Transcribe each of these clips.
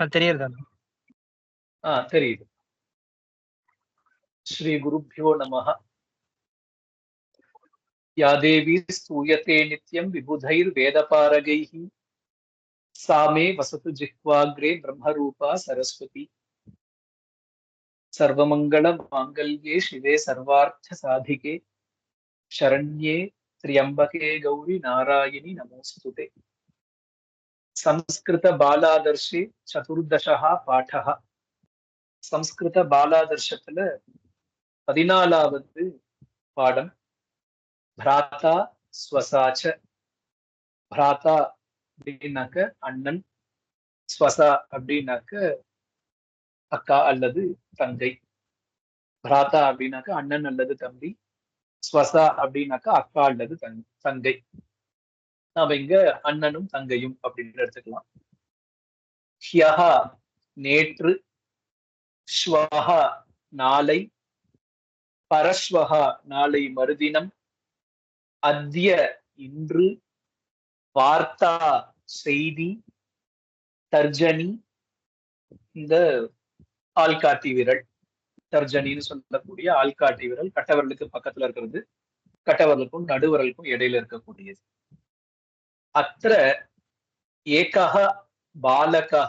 அது தெரியறதா ஆ தெரியுது ஸ்ரீ குருப்பியோ நம யா தேவி ஸ்தூயத்தே நித்யம் விபுதைர் வேதபாரகைஹி சாமே வசத்து ஜிஹ்வாக்ரே பிரம்மரூபா சரஸ்வதி ಸರ್ವಮಂಗಳ ಮಾಂಗಲ್ಯೆ ಶಿವೆ ಸರ್ವಾರ್ಥ ಸಾಧಿಕೆ ಶರಣ್ಯೆ ತ್ರ್ಯಂಬಕೆ ಗೌರಿ ನಾರಾಯಣಿ ನಮೋಸ್ತುತೆ சம்ஸ்கிருத பாலாதர்ஷி சதுர்தசா பாடகா சம்ஸ்கிருத பாலாதர்ஷத்துல பதினாலாவது பாடம். பிராத்தா ஸ்வசாச்ச. பிராத்தா அப்படின்னாக்க அண்ணன் ஸ்வசா அப்படின்னாக்க அக்கா அல்லது தங்கை. பிராத்தா அப்படின்னாக்க அண்ணன் அல்லது தம்பி ஸ்வசா அப்படின்னாக்க அக்கா அல்லது தங்கை. நாம இங்க அண்ணனும் தங்கையும் அப்படின்னு எடுத்துக்கலாம். ஹியஹா நேற்று ஸ்வஹா நாளை பரஸ்வஹா நாளை மறுதினம் அத்திய இன்று வார்த்தா செய்தி தர்ஜனி இந்த ஆள்காட்டி விரல் தர்ஜனின்னு சொல்லக்கூடிய ஆள்காட்டி விரல் கட்டவரலுக்கு பக்கத்துல இருக்கிறது கட்டவரலுக்கும் நடுவரலுக்கும் இடையில இருக்கக்கூடியது. அத்த ஏகா பாலகா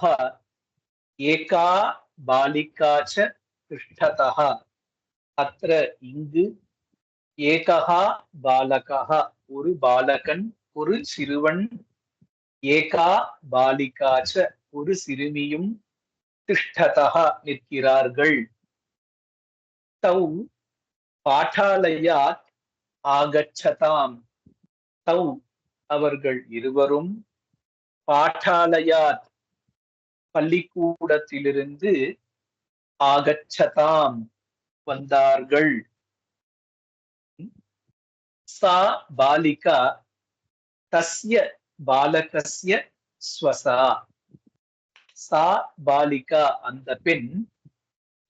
ஏகா பாலிகாச்ச திஷ்டதः அത്ര இங்கு ஏகா பாலகா ஒரு பாலகன் ஒரு சிறுவன் ஏகா பாலிகாச்ச ஒரு சிறுமியும் திஷ்டதா நிற்கிறார்கள்। தௌ பாட்டாலயாத் ஆகச்சதாம் தௌ அவர்கள் இருவரும் பாட்டாலயாத் பள்ளிக்கூடத்திலிருந்து ஆகச்சதாம் வந்தார்கள். சா பாலிகா தஸ்ய பாலகஸ்ய ஸ்வசா. சா பாலிகா அந்த பெண்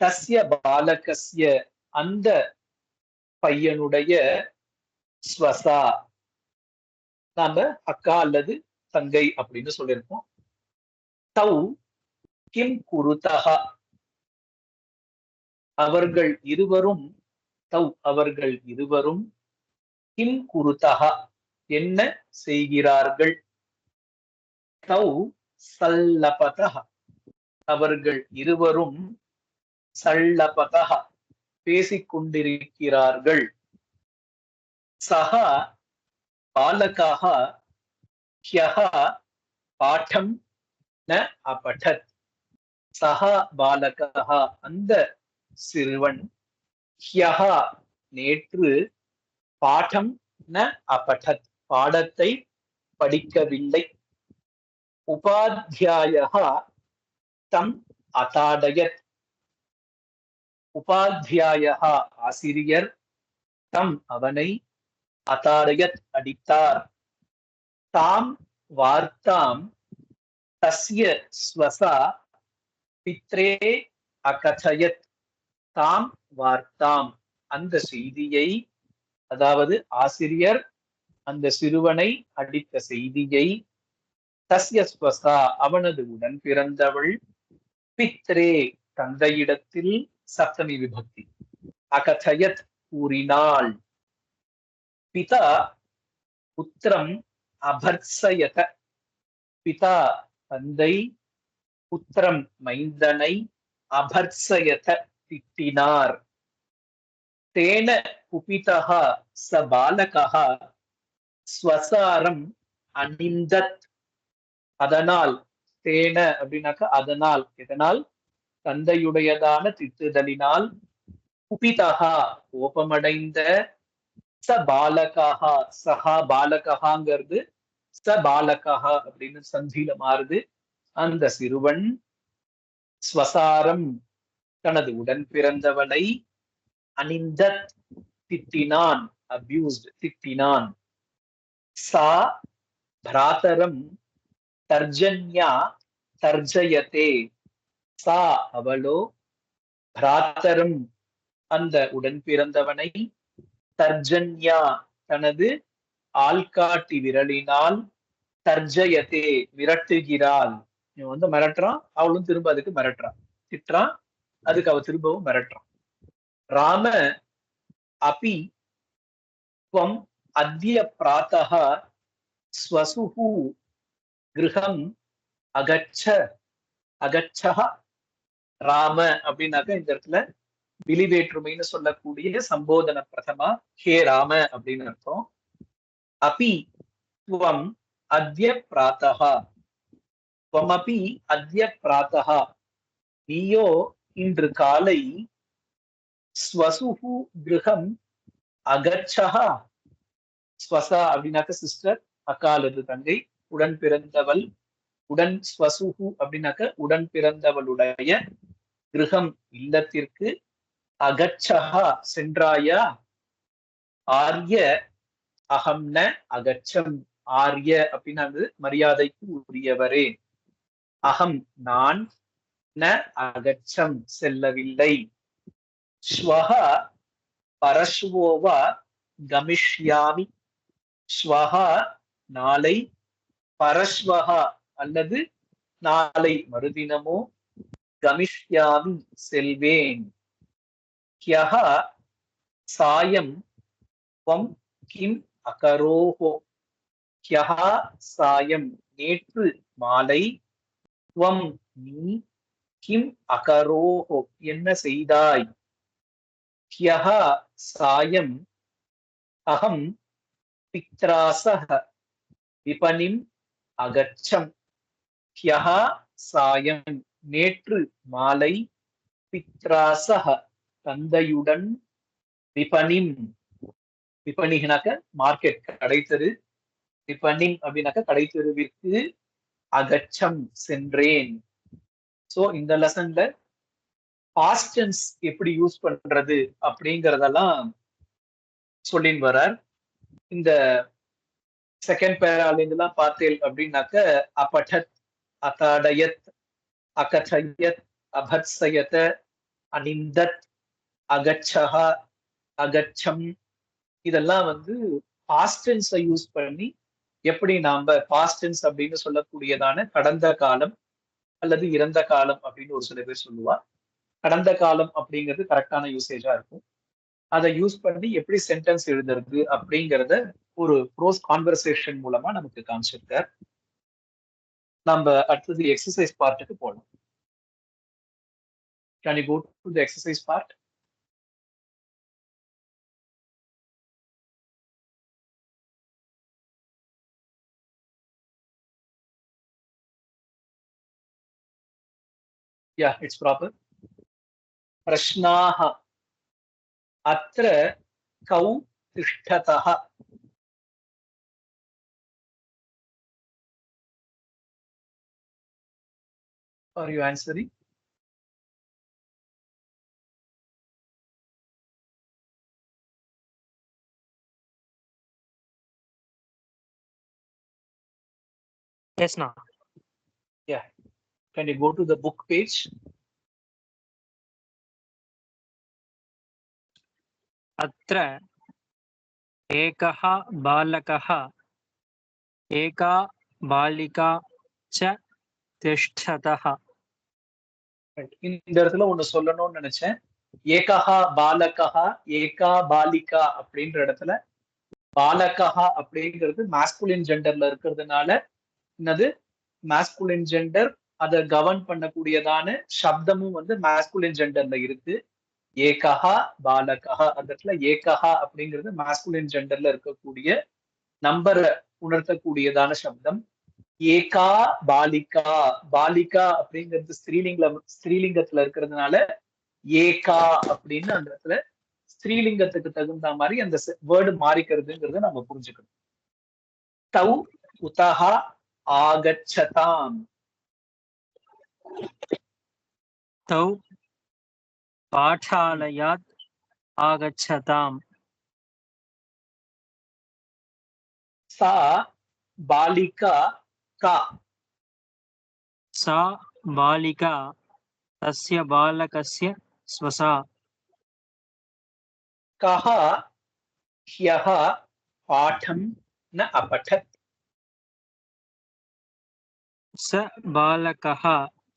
தஸ்ய பாலகஸ்ய அந்த பையனுடைய ஸ்வசா. நாம அக்கா அல்லது தங்கை அப்படின்னு சொல்லியிருக்கோம். தௌ கிம் குருதா அவர்கள் இருவரும் தௌ அவர்கள் இருவரும் கிம் குருதா என்ன செய்கிறார்கள்? தௌ சல்லபதா அவர்கள் இருவரும் சல்லபதா பேசிக் கொண்டிருக்கிறார்கள் சஹா பாலகாக ஹ்யஹ பாடம் ந அபடத் சஹா பாலகா அந்த சிறுவன் ஹ்யஹா நேற்று பாடம் ந அபடத் பாடத்தை படிக்கவில்லை। உபாத்தியாயா தம் அதாடயத் உபாத்தியாயா ஆசிரியர் தம் அவனை அதாடயத் அடித்தார். தாம் வார்த்தாம் தஸ்ய ஸ்வசா பித்ரே அகதயத். தாம் வார்த்தாம். அந்த செய்தியை அதாவது ஆசிரியர் அந்த சிறுவனை அடித்த செய்தியை தஸ்ய ஸ்வசா அவனது உடன் பிறந்தவள் பித்ரே தந்தையிடத்தில் சப்தமி விபக்தி. அகதயத் கூறினாள். பிதா புத்திரம் அபர்சயத பிதா தந்தை புத்திரம் மைந்தனை அபர்சயத திட்டினார். தேன குபிதா ச பாலகா ஸ்வசாரம் அணிந்தத். அதனால் தேன அப்படின்னாக்கா அதனால். எதனால்? தந்தையுடையதான திட்டுதலினால். குபிதா கோபமடைந்த ச பாலகஹா சஹா பாலகஹாங்கிறது ச பாலகஹா அப்படின்னு சந்தியில மாறுது. அந்த சிறுவன் ஸ்வசாரம் தனது உடன் பிறந்தவளை அணிந்த திட்டினான் அபியூஸ்ட் திட்டினான். சா பிராத்தரம் தர்ஜன்யா தர்ஜயத்தே சா அவளோ பிராத்தரம் அந்த உடன் பிறந்தவனை தர்ஜன்யா தனது ஆள்காட்டி விரலினால் தர்ஜயத்தே விரட்டுகிறாள். இவன் வந்து மிரட்டுறான் அவளும் திரும்ப அதுக்கு மிரட்டுறான். திட்டுறான் அதுக்கு அவள் திரும்பவும் மிரட்டுறான். ராம அபி துவம் அத்திய பிராத்தா ஸ்வசுஹு கிரகம் அகச்ச அகச்சா ராம அப்படின்னாக்க இந்த இடத்துல விழிவேற்றுமைன்னு சொல்லக்கூடிய சம்போதன பிரதமா ஹே ராம அப்படின்னு அர்த்தம். அபி துவம் அத்ய பிராத்தகா துவமபி அத்ய பிராத்தகா நீயோ இன்று காலை ஸ்வசுகு கிருஹம் அகச்சஹா. ஸ்வசா அப்படின்னாக்க சிஸ்டர் அக்காலது தங்கை உடன் பிறந்தவள் உடன் ஸ்வசுகு அப்படின்னாக்க உடன் பிறந்தவளுடைய கிரகம் இல்லத்திற்கு அகச்சஹா சென்றாயா ஆர்ய அகம்ன அகச்சம். ஆர்ய அப்படின்னா மரியாதைக்கு உரியவரே. அகம் நான் ந அகச்சம் செல்லவில்லை. ஸ்வஹா பரஸ்வோவா கமிஷ்யாமி. ஸ்வஹா நாளை பரஸ்வஹா அல்லது நாளை மறுதினமோ கமிஷ்யாமி செல்வேன். ஹ்யஹ சாயம் வம் கிம் அகரோஹோ ஹ்யஹா சாயம் நேற்று மாலை வம் நீ கிம் அகரோஹோ என்ன செய்தாய் ஹ்யஹா சாயம் அகம் பித்ராசக விபனிம் அகச்சம் ஹ்யஹா சாயம் நேற்று மாலை பித்ராசக தந்தையுடன் விபணிம் விபணினாக்க மார்க்கெட் கடைத்தெரு விபணிம் அப்படின்னாக்க கடைத்தெருவிற்கு அகச்சம் சென்றேன். சோ இந்த லெசன்ல பாஸ்டன்ஸ் எப்படி யூஸ் பண்றது அப்படிங்கிறதெல்லாம் சொல்லின்னு வரார். இந்த செகண்ட் பேரால பார்த்தேன் அப்படின்னாக்க அபடத் அதாடயத் அகதயத் அபத்சயத அனிந்தத் அகச்சஹா அகச்சம். இதெல்லாம் வந்து பாஸ்டன்ஸை யூஸ் பண்ணி எப்படி நாம பாஸ்டன்ஸ் அப்படின்னு சொல்லக்கூடியதான கடந்த காலம் அல்லது இறந்த காலம் அப்படின்னு ஒரு சில பேர் சொல்லுவா. கடந்த காலம் அப்படிங்கிறது கரெக்டான யூசேஜா இருக்கும். அதை யூஸ் பண்ணி எப்படி சென்டென்ஸ் எழுதுறது அப்படிங்கிறத ஒரு ப்ரோஸ் கான்வர்சேஷன் மூலமா நமக்கு காமிச்சிருக்கார். நம்ம அடுத்தது எக்ஸசைஸ் பார்ட்டுக்கு போகலாம் can you go to the exercise part Yeah, it's proper. Prashnaha. Atra kau tishtataha. Are you answering? Yes, now. Can you go to the book page? अत्र एकः बालकः एका बालिका च तिष्ठतः Right. இந்த இடத்துல ஒண்ணு சொல்லணும்னு நினைச்சேன் ஏகஹா பாலகஹா ஏகா பாலிகா அப்படின்ற இடத்துல பாலகஹா அப்படிங்கிறது மாஸ்குலின் ஜெண்டர்ல இருக்கிறதுனால என்னது மாஸ்குலின் ஜெண்டர் அதை கவர்ன் பண்ணக்கூடியதான சப்தமும் வந்து மாஸ்குலின் ஜெண்டர்ல இருக்கு. ஏகஹா பாலகஹா. அந்த இடத்துல ஏகஹா அப்படிங்கிறது மாஸ்குலின் ஜெண்டர்ல இருக்கக்கூடிய நம்பரை உணர்த்தக்கூடியதான சப்தம். ஏகா பாலிகா. பாலிகா அப்படிங்கிறது ஸ்திரீலிங்க ஸ்திரீலிங்கத்துல இருக்கிறதுனால ஏகா அப்படின்னு அந்த இடத்துல ஸ்திரீலிங்கத்துக்கு தகுந்த மாதிரி அந்த வேர்டு மாறிக்கிறதுங்கிறத நம்ம புரிஞ்சுக்கணும். தௌ உதஹா ஆகச்சதாம். तौ पाठालयात् आगच्छताम्। सा बालिका का? सा बालिका तस्य बालकस्य स्वसा। कः ह्यः पाठं न अपठत्? स बालकः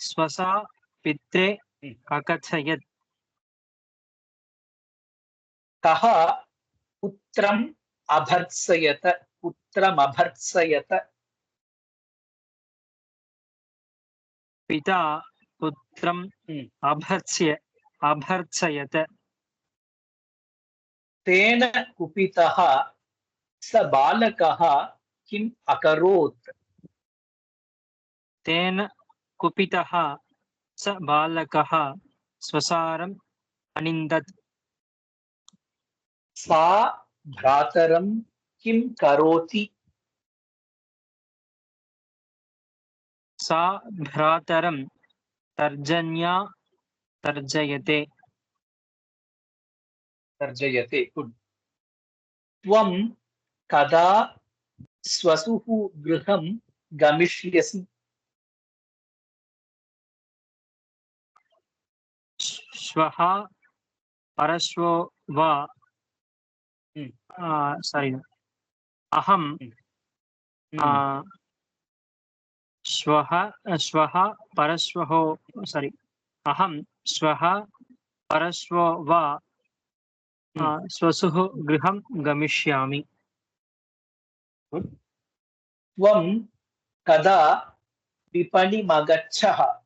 स्वसा पित्रे हम्म। अकथयत् कः पुत्रम् अभर्त्सयत पुत्रमभर्त्सयत पिता पुत्रम् हम्म। अभर्त्स्य अभर्त्सयत तेन कुपितः स बालकः किम् अकरोत्? तेन कुपितः स बालकः स्वसारम् अनिन्दत्। சா भ्रातरं किं करोति? सा भ्रातरं तर्जन्या तर्जयते। तर्जयते गुड् त्वं कदा स्वसुः गृहं गमिष्यसि? श्वः परश्वो वा. सारी अहं आ, श्वः श्वः परश्वः सारी अहं श्वः परश्वो वा। स्वसुः गृहं गमिष्यामि। त्वं कदा विपणिमगच्छः?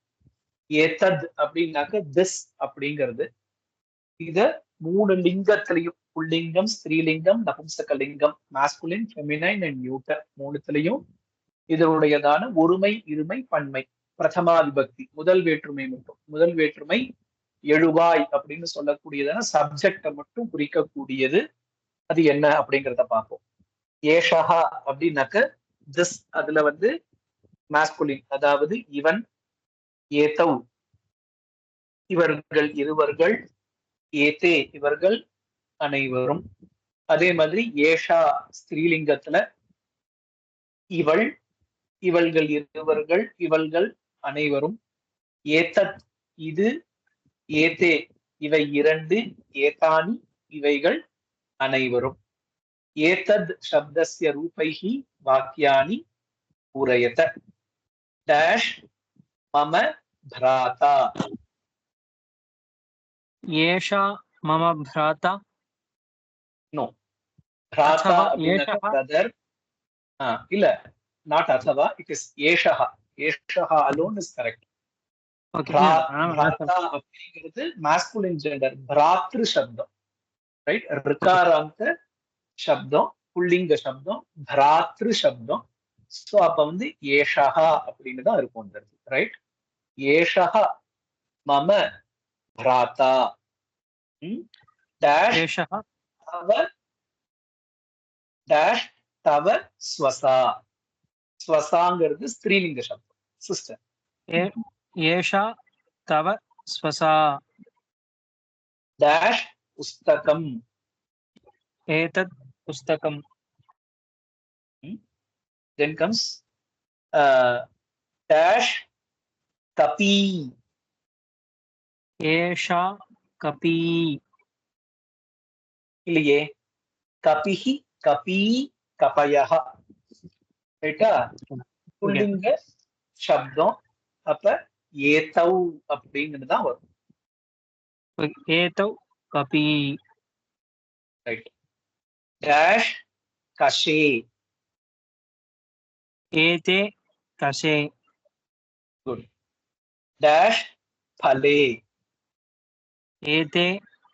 ஏத்தத் அப்படின்னாக்க திஸ் அப்படிங்கிறது. இத மூணு லிங்கத்திலையும் புல்லிங்கம் ஸ்திரீலிங்கம் நபும்சக லிங்கம் மாஸ்குலின் ஃபெமினைன் அண்ட் நியூட்டர் மூணுத்திலையும் இதனுடையதான ஒருமை இருமை பன்மை பிரதமா விபக்தி முதல் வேற்றுமை மட்டும். முதல் வேற்றுமை எழுவாய் அப்படின்னு சொல்லக்கூடியதான சப்ஜெக்டை மட்டும் குறிக்கக்கூடியது. அது என்ன அப்படிங்கிறத பார்ப்போம். ஏஷஹா அப்படின்னாக்க திஸ் அதுல வந்து மாஸ்குலின் அதாவது இவன் ஏதவ் இவர்கள் இருவர்கள் ஏதே இவர்கள் அனைவரும். அதே மாதிரி ஏஷா ஸ்திரீலிங்கத்துல இவள் இவள்கள் இருவர்கள் இவள்கள் அனைவரும். ஏத்தத் இது ஏதே இவை இரண்டு ஏதானி இவைகள் அனைவரும். ஏதத் சப்தசிய ரூபைகி வாக்கியானி உரையத டேஷ் மம भ्राता एषा मम भ्राता नो भ्राता अथवा அப்படின்னாக்க ஏஷः? brother ஆ, இல்ல not அத்தவா it is ஏஷஹா ஏஷஹா alone is correct okay भ्राता அப்படிங்கிறது மாஸ்குலின் ஜெண்டர் பிராத்ரு சப்தம் ரைட் ரிகாராந்த சப்தம் புல்லிங்க சப்தம் பிராத்ரு சப்தம் சோ அப்ப வந்து ஏஷஹா அப்படின்னு தான் இருக்கும் இந்த ரைட் ஏஷக மம பிராத்தா டேஷ் தவ டேஷ் தவ ஸ்வசா ஸ்வசாங்கிறது ஸ்திரீலிங்க சப்தம் சிஸ்டர் ஏஷா தவ ஸ்வசா டேஷ் புஸ்தகம் ஏதத் புஸ்தகம் then comes uh, dash kapi एषा कपी இல்லையே கபிஹி கபி கபயஹ ரைட்டா புல்லிங்க சப்தம் அப்ப ஏதௌ அப்படிங்கிறது தான் வரும் एतौ कपी ரைட் டேஷ் கஷே एते कषे गुड डैश फले एते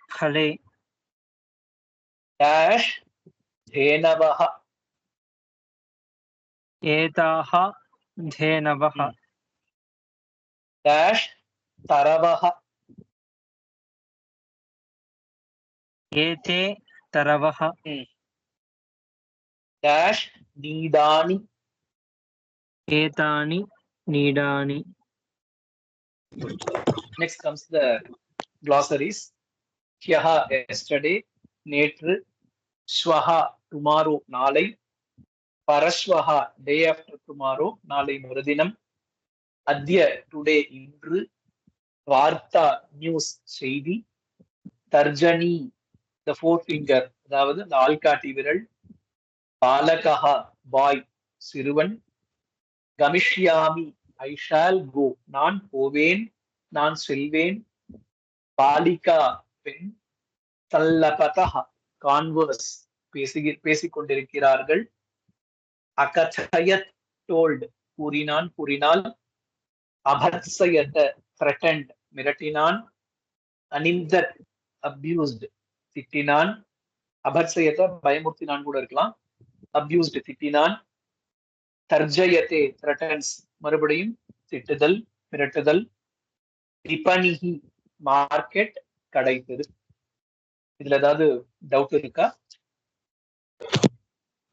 फले। डैश धेनवः। एताः धेनवः। हम्म। डैश तरवः। एते तरवः। डैश नीदानि। एतानि नीडानि நெக்ஸ்ட் கம்ஸ் த க்ளாசரிஸ் ह्यः yesterday நேற்று ஸ்வஹா டுமாரோ நாளை. பரஸ்வஹா டே ஆஃப்டர் டுமாரோ நாளை மறுதினம். அத்ய டுடே இன்று. வார்த்தா நியூஸ் செய்தி. தர்ஜனி த ஃபோர் ஃபிங்கர் அதாவது இந்த ஆள்காட்டி விரல். பாலகஹா பாய் சிறுவன். கமிஷ்யாமி ஐ ஷால் கோ நான் போவேன் நான் செல்வேன். பாலிகா பெண் தல்லபதா கான்வர்ஸ் பேசுகி பேசிக்கொண்டிருக்கிறார்கள். கொண்டிருக்கிறார்கள் டோல்ட் கூறினான் கூறினால் அபத்சயத த்ரெட்டன்ட் மிரட்டினான். அனிந்தத் அப்யூஸ்ட் திட்டினான். அபத்சயத பயமுறுத்தினான் கூட இருக்கலாம். அப்யூஸ்டு திட்டினான். தர்ஜயத்தே த்ரெட்டன்ஸ் மறுபடியும் திட்டுதல் மிரட்டுதல் விபணிஹி மார்க்கெட் கடை தெரு இதுல ஏதாவது டவுட் இருக்கா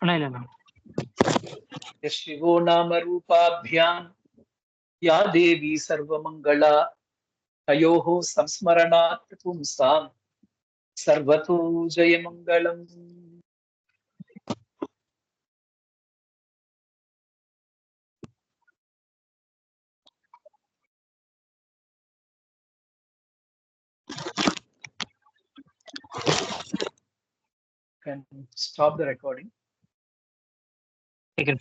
அண்ணா இல்லைண்ணா यः शिवो नाम रूपाभ्याम् या देवी सर्वमङ्गला तयोः संस्मरणात् पुंसाम् सर्वतो जयमङ्गलम् can stop the recording. Thank.